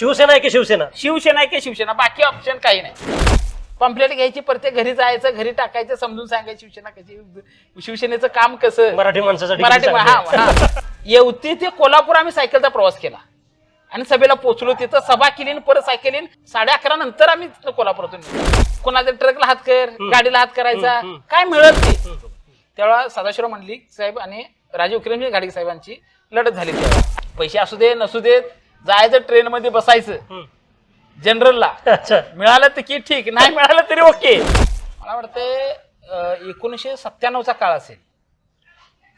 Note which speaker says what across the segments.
Speaker 1: शिवसेना आहे की शिवसेना?
Speaker 2: शिवसेना आहे की शिवसेना? बाकी ऑप्शन काही नाही. पम्पलेट घ्यायची प्रत्येक घरी जायचं घरी टाकायचं समजून सांगायचं शिवसेना कशी शिवसेनेचं काम कसं?
Speaker 1: मराठी माणसासाठी
Speaker 2: मराठी
Speaker 1: किती
Speaker 2: हा
Speaker 1: चांगलं आहे.
Speaker 2: हा. येवती ते कोल्हापूर आम्ही सायकलचा प्रवास केला. आणि सभेला पोहोचलो तिथं सभा केली आणि परत सायकलीन साडे अकरा नंतर आम्ही तिथं कोल्हापुरातून निघालो. कोणाच्या ट्रकला हात कर गाडीला हात करायचा
Speaker 1: हम्म.
Speaker 2: काय मिळत ते तेव्हा सदाशिवराव मंडलिक साहेब आणि राजीव किरणजी गाडगे साहेबांची लढत झाली तेव्हा. पैसे असू दे नसू देत जायचं ट्रेन मध्ये बसायचं. जनरलला
Speaker 1: अच्छा.
Speaker 2: मिळालं तर की ठीक नाही मिळालं तरी ओके. मला वाटतं एकोणीसशे सत्त्याण्णवचा काळ असेल.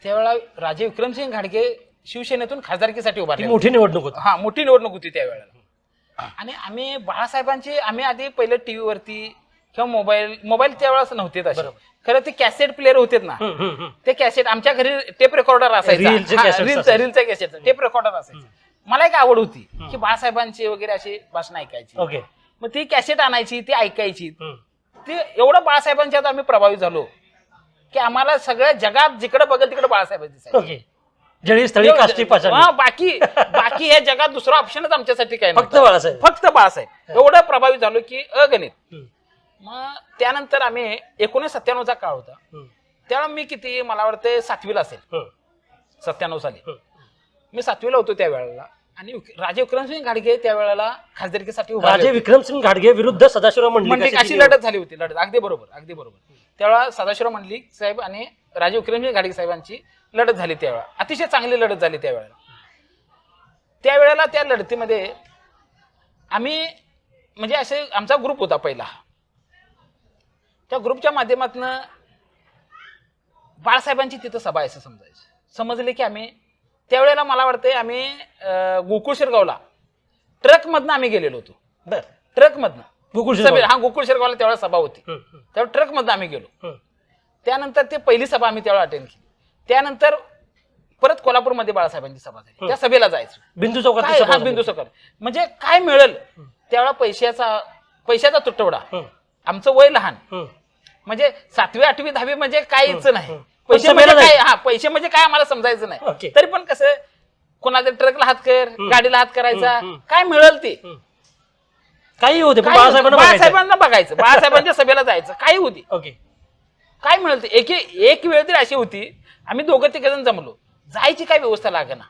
Speaker 2: त्यावेळेला राजे विक्रमसिंग घाडगे शिवसेनेतून खासदारकीसाठी
Speaker 1: ती
Speaker 2: उभारले
Speaker 1: मोठी निवडणूक होती.
Speaker 2: हा मोठी निवडणूक होती त्यावेळेला. आणि आम्ही बाळासाहेबांची आम्ही आधी पहिलं टीव्ही वरती किंवा मोबाईल मोबाईल त्यावेळेस नव्हते तसे. खरं ते कॅसेट प्लेअर होते ना. ते कॅसेट आमच्या घरी टेप रेकॉर्डर असायचे. रीलचं कॅसेट टेप रेकॉर्डर असायचं. मला एक आवड होती की बाळासाहेबांची वगैरे अशी भाषण ऐकायची.
Speaker 1: ओके.
Speaker 2: मग ती कॅसेट आणायची ती ऐकायची.
Speaker 1: हम्म.
Speaker 2: ते एवढं बाळासाहेबांच्यात आम्ही प्रभावित झालो की आम्हाला सगळ्या जगात जिकडे बघेल तिकडे बाळासाहेब दिसायचे
Speaker 1: ओके. जळी स्थळी काष्टी
Speaker 2: हा, बाकी बाकी ह्या जगात दुसरा ऑप्शनच आमच्यासाठी काय
Speaker 1: फक्त. बाळासाहेब.
Speaker 2: फक्त बाळासाहेब. एवढं प्रभावित झालो की अगणित.
Speaker 1: हम्म,
Speaker 2: मग त्यानंतर आम्ही एकोणीस सत्त्याण्णवचा काळ होता.
Speaker 1: हम्म,
Speaker 2: त्यावेळेला मी किती मला वाटतं सातवीला असेल.
Speaker 1: हम्म,
Speaker 2: सत्त्याण्णव साली.
Speaker 1: हम्म.
Speaker 2: मी सातवीला होतो त्यावेळेला आणि राजे विक्रमसिंग घाडगे त्यावेळेला खासदारकीसाठी
Speaker 1: राजे विक्रमसिंग घाडगे विरुद्ध सदाशिवराव
Speaker 2: मंडलिक
Speaker 1: मंडलिक
Speaker 2: अशी लढत झाली होती लढत. अगदी बरोबर अगदी बरोबर. त्यावेळेला सदाशिवराव मंडलिक साहेब आणि राजीव विक्रमसिंग घाडगे साहेबांची लढत झाली त्यावेळेला. अतिशय चांगली लढत झाली त्यावेळेला. त्यावेळेला त्या लढतीमध्ये आम्ही म्हणजे असे आमचा ग्रुप होता पहिला. त्या ग्रुपच्या माध्यमातून बाळासाहेबांची तिथं सभा आहे असं समजायचं. समजले की आम्ही त्यावेळेला मला वाटतंय आम्ही गोकुळ शिरगावला ट्रकमधनं आम्ही गेलेलो होतो.
Speaker 1: बर.
Speaker 2: ट्रकमधनं.
Speaker 1: गोकुळ
Speaker 2: सभे-
Speaker 1: शिरगाव.
Speaker 2: हा गोकुळ शिरगावला त्यावेळेला सभा होती. त्यावेळेला ट्रकमधनं आम्ही गेलो. त्यानंतर ते पहिली सभा आम्ही त्यावेळेला अटेंड केली. त्यानंतर परत कोल्हापूरमध्ये बाळासाहेबांची सभा झाली. त्या सभेला जायचं.
Speaker 1: बिंदू चौकात
Speaker 2: काय हा बिंदू सकर म्हणजे काय मिळेल? त्यावेळेला पैशाचा पैशाचा तुटवडा. आमचं वय लहान. म्हणजे सातवी आठवी दहावी म्हणजे काहीच नाही. पैसे म्हणजे काय? हा पैसे म्हणजे काय आम्हाला समजायचं
Speaker 1: ओके.
Speaker 2: नाही तरी पण कसं कोणाच्या ट्रकला हात कर गाडीला हात करायचा.
Speaker 1: हम्म, हम्म.
Speaker 2: काय मिळेल ते?
Speaker 1: काही होते पण
Speaker 2: काय-
Speaker 1: बाळासाहेबांना बघायचं.
Speaker 2: बाळासाहेबांना बघायचं. बाळासाहेबांच्या सभेला जायचं. काही होती
Speaker 1: ओके.
Speaker 2: काय मिळेल ते? एक एक वेळ तरी अशी होती आम्ही दोघं तिघ जण जमलो. जायची काय व्यवस्था लागना.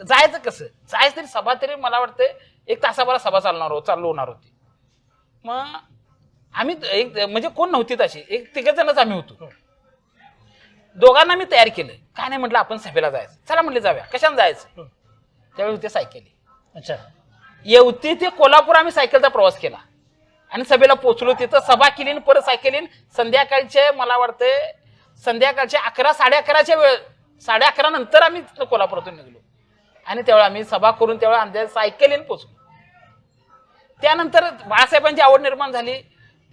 Speaker 2: जायचं कसं? जायचं तरी सभा तरी मला वाटतं एक तासाभरा सभा चालणार होत चालू होणार होती. मग आम्ही एक म्हणजे कोण नव्हती तशी. एक तिघ जणच आम्ही होतो. दोघांना मी तयार केलं काय नाही म्हटलं आपण सभेला जायचं. चला म्हटलं जाऊया. कशाने जायचं. त्यावेळी होते सायकली.
Speaker 1: अच्छा.
Speaker 2: येवती ते कोल्हापूर आम्ही सायकलचा प्रवास केला. आणि सभेला पोहोचलो तिथं सभा केली आणि परत सायकलीन संध्याकाळचे मला वाटतं संध्याकाळचे अकरा साडे अकराच्या वेळ साडे अकरा नंतर आम्ही तिथं कोल्हापुरातून निघलो. आणि त्यावेळेला आम्ही सभा करून त्यावेळेला अंदाज सायकलीन पोचलो त्यानंतर बाळासाहेबांची आवड निर्माण झाली.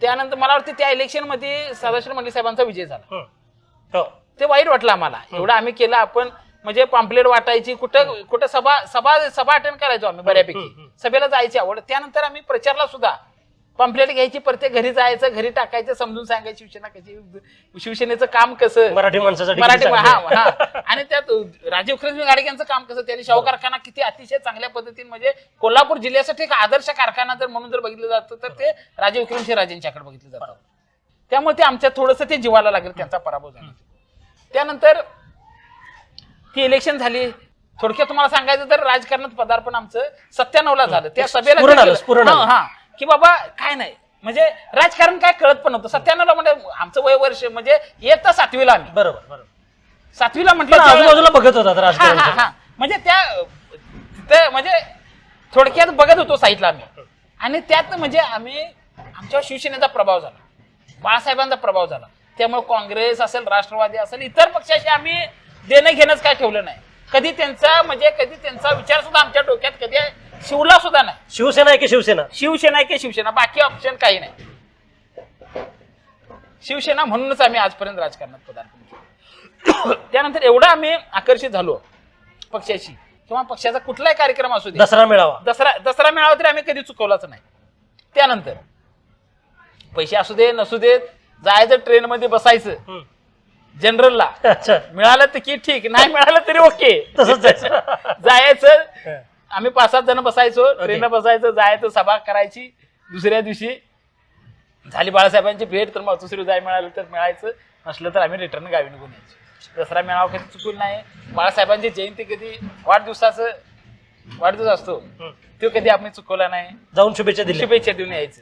Speaker 2: त्यानंतर मला वाटतं त्या इलेक्शनमध्ये सदाशिव मंडळी साहेबांचा विजय झाला.
Speaker 1: हं. हो.
Speaker 2: ते वाईट वाटलं आम्हाला. एवढं आम्ही केलं आपण म्हणजे पॉम्पलेट वाटायची कुठं कुठं सभा सभा सभा अटेंड करायचो आम्ही बऱ्यापैकी. सभेला जायची आवड. त्यानंतर आम्ही प्रचारला सुद्धा पॉम्पलेट घ्यायची प्रत्येक घरी जायचं घरी टाकायचं समजून सांगायचं शिवसेना कशी शिवसेनेचं काम कसं?
Speaker 1: मराठी माणसासाठी किती
Speaker 2: मराठी हा आणि त्यात राजीव खरंच गाडगे यांचं काम कसं? त्यांनी शाहू कारखाना किती अतिशय चांगल्या पद्धतीने म्हणजे कोल्हापूर जिल्ह्यासाठी एक आदर्श कारखाना जर म्हणून जर बघितलं जातं तर ते राजीव विक्रमसिंह राजेंच्याकडे बघितलं जातं. त्यामुळे ते आमच्या थोडंसं ते जीवाला लागेल त्यांचा पराभव झाला. त्यानंतर ती इलेक्शन झाली. थोडक्यात तुम्हाला सांगायचं तर राजकारणात पदार्पण आमचं सत्त्याण्णवला झालं. त्या सभेला हा, की बाबा काय नाही. म्हणजे राजकारण काय कळत पण नव्हतं. सत्त्याण्णवला म्हणजे आमचं वय वर्ष म्हणजे येतं सातवीला आम्ही.
Speaker 1: बरोबर बरोबर.
Speaker 2: सातवीला म्हटलं
Speaker 1: आजूबाजूला बघत होता राजकारण
Speaker 2: म्हणजे त्या तिथं म्हणजे थोडक्यात बघत होतो साईडला आम्ही. आणि त्यात म्हणजे आम्ही आमच्यावर शिवसेनेचा प्रभाव झाला. बाळासाहेबांचा प्रभाव झाला. त्यामुळे काँग्रेस असेल राष्ट्रवादी असेल इतर पक्षाशी आम्ही देणं घेणंच काय ठेवलं नाही. कधी त्यांचा म्हणजे कधी त्यांचा विचार सुद्धा आमच्या डोक्यात कधी शिवला सुद्धा नाही.
Speaker 1: शिवसेना आहे की शिवसेना?
Speaker 2: शिवसेना आहे की शिवसेना बाकी ऑप्शन काही नाही. शिवसेना म्हणूनच आम्ही आजपर्यंत राजकारणात पदार्पण केलं. त्यानंतर एवढं आम्ही आकर्षित झालो पक्षाशी. किंवा पक्षाचा कुठलाही कार्यक्रम असू दे.
Speaker 1: दसरा मेळावा.
Speaker 2: दसरा दसरा मेळावा तरी आम्ही कधी चुकवलाच नाही. त्यानंतर पैसे असू दे नसू देत जायचं ट्रेन मध्ये बसायचं. जनरलला
Speaker 1: अच्छा.
Speaker 2: मिळालं तर की ठीक नाही मिळालं तरी ओके
Speaker 1: तसंच जायचं.
Speaker 2: जायचं आम्ही पाच सात जण बसायचो. ट्रेनला बसायचं जायचं सभा करायची. दुसऱ्या दिवशी झाली बाळासाहेबांची भेट तर मग दुसरी जाय मिळालं तर मिळायचं. नसलं तर आम्ही रिटर्न गावी निघून यायचो. दसरा मेळावा कधी चुकून नाही. बाळासाहेबांची जयंती कधी वाढदिवसाचं वाढदिवस असतो. तो कधी आम्ही चुकवला नाही.
Speaker 1: जाऊन शुभेच्छा
Speaker 2: शुभेच्छा देऊन यायचं.